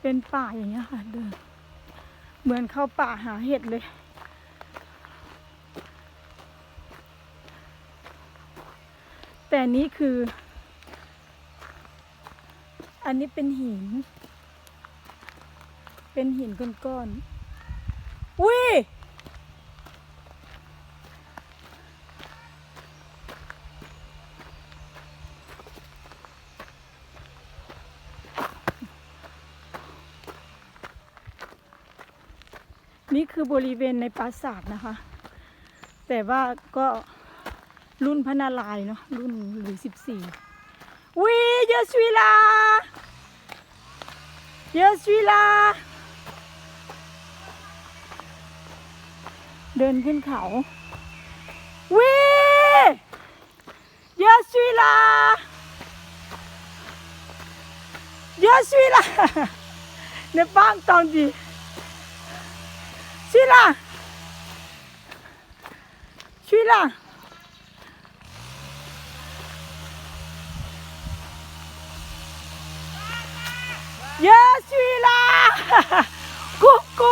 เป็นป่าอย่างเงี้ยค่ะเดินเหมือนเข้าป่าหาเห็ดเลย แต่นี้คือ อันนี้เป็นหิน เป็นหินก้อนๆอุ้ย นี่คือบริเวณในปราสาทนะคะ แต่ว่าก็รุ่นพระนารายณ์เนาะรุ่นหรือสิบสี่วิเยสวิลาเยสวิลาเดินขึ้นเขาวิเยสวิลาเยสวิลาในปางตองจี 去啦，去啦。呀，去啦！哈哈，姑姑。